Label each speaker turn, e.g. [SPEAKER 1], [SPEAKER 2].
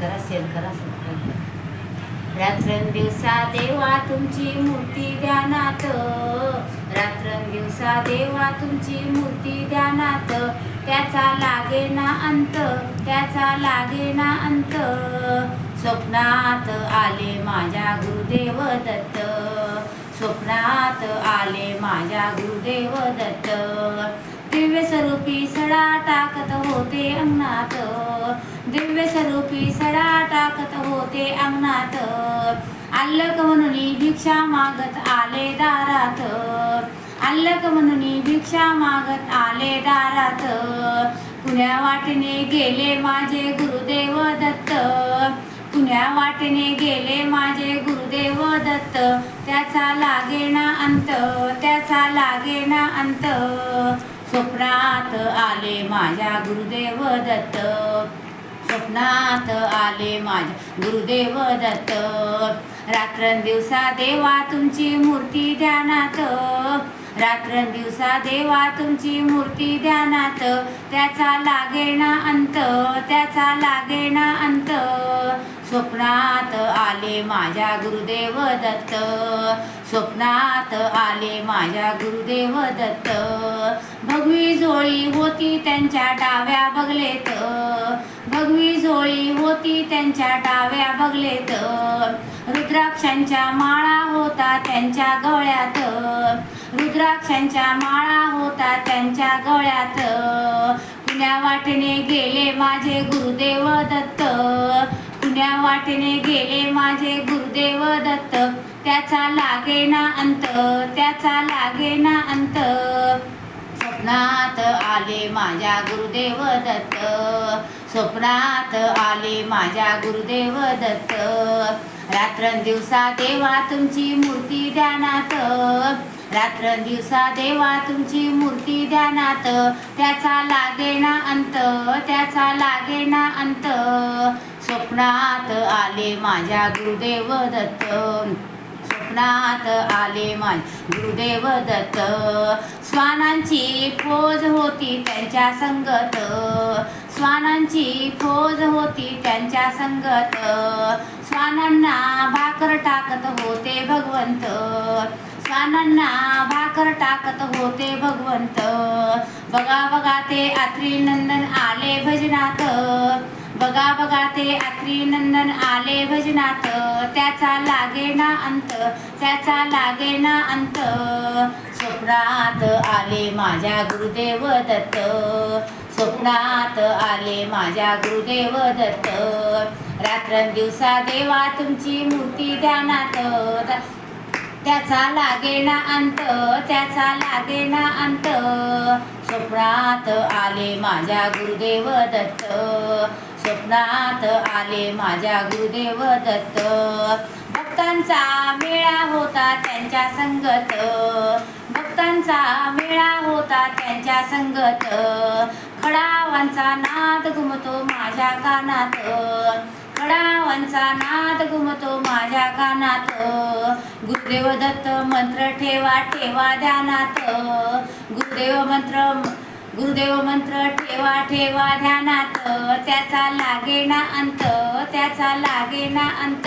[SPEAKER 1] करा शेअर करा सबस्क्राईब करा. रात्रंदिवसा देवा तुमची मूर्ती ध्यानात. रात्रंदिवसा देवा तुमची मूर्ती ध्यानात. त्याचा लागे ना अंत त्याचा लागे ना अंत. स्वप्नात आले माझ्या गुरुदेव दत्त. स्वप्नात आले माझ्या गुरुदेव दत्त. दिव्य स्वरूपी सडा टाकत होते अंगणात. दिव्य स्वरूपी सडा टाकत होते अंगणात. अल्लक म्हणून भिक्षा मागत आले दारात. अल्लक म्हणून भिक्षा मागत आले दारात. पुण्या वाटेने गेले माझे गुरुदेव दत्त. पुण्या वाटेने गेले माझे गुरुदेव दत्त. त्याचा लागेना अंत त्याचा लागेना अंत. स्वप्नात आले माझ्या गुरुदेव दत्त. स्वप्नात आले माझ्या. गुरुदेव दत्त रात्रंदिवसा देवा तुमची मूर्ती ध्यानात. रात्रंदिवसा देवा तुमची मूर्ती ध्यानात. त्याचा लागेना अंत त्याचा लागेना अंत. स्वप्नात आले माझ्या गुरुदेव दत्त स्वप्नात आले माझ्या गुरुदेव दत्त. भगवी जोळी होती त्यांच्या डाव्या बगलेत. भगवी जोळी होती त्यांच्या डाव्या बगलेत. रुद्राक्षांच्या माळा होता त्यांच्या गळ्यात. रुद्राक्षांच्या माळा होता त्यांच्या गळ्यात. पुण्या वाटेने गेले माझे गुरुदेव दत्त. पुण्या वाटेने गेले माझे गुरुदेव दत्त. त्याचा लागेना अंत त्याचा लागेना अंत. स्वप्नात आले माझ्या गुरुदेव दत्त. स्वप्नात आले माझ्या गुरुदेव दत्त. रात्रंदिवसा देवा तुमची मूर्ती ध्यानात. रात्रंदिवसा देवा तुमची मूर्ती ध्यानात. त्याचा लागेना अंत त्याचा लागेना अंत. स्वप्नात आले माझ्या गुरुदेव दत्त. स्वप्नात आले माझ गुरुदेव दत्त. स्वानांची पोज होती त्यांच्या संगत. स्वानांची फौज होती त्यांच्या संगत. स्वानांना भाकर टाकत होते भगवंत. स्वानांना भाकर टाकत होते भगवंत. बघा बघा ते आत्री नंदन आले भजनात. बघा बघा ते आत्री नंदन आले भजनात. त्याचा लागेना अंत त्याचा लागेना अंत. स्वप्नात आले माझ्या गुरुदेव दत्त. स्वप्नात आले माझ्या गुरुदेव दत्त. रात्रंदिवसा देवा तुमची मूर्ती ध्यानात. त्याचा लागेना अंत त्याचा लागेना अंत. स्वप्नात आले माझ्या गुरुदेव दत्त. स्वप्नात आले माझ्या गुरुदेव दत्त. भक्तांचा मेळा होता त्यांच्या संगत. भक्तांचा मेळा होता त्यांच्या संगत. खडावांचा नाद घुमतो माझ्या कानात. खडावांचा नाद घुमतो माझ्या कानात. गुरुदेव दत्त मंत्र ठेवा ठेवा ध्यानात. गुरुदेव मंत्र गुरुदेव मंत्र ठेवा ठेवा ध्यानात. त्याचा लागेना अंत त्याचा लागेना अंत.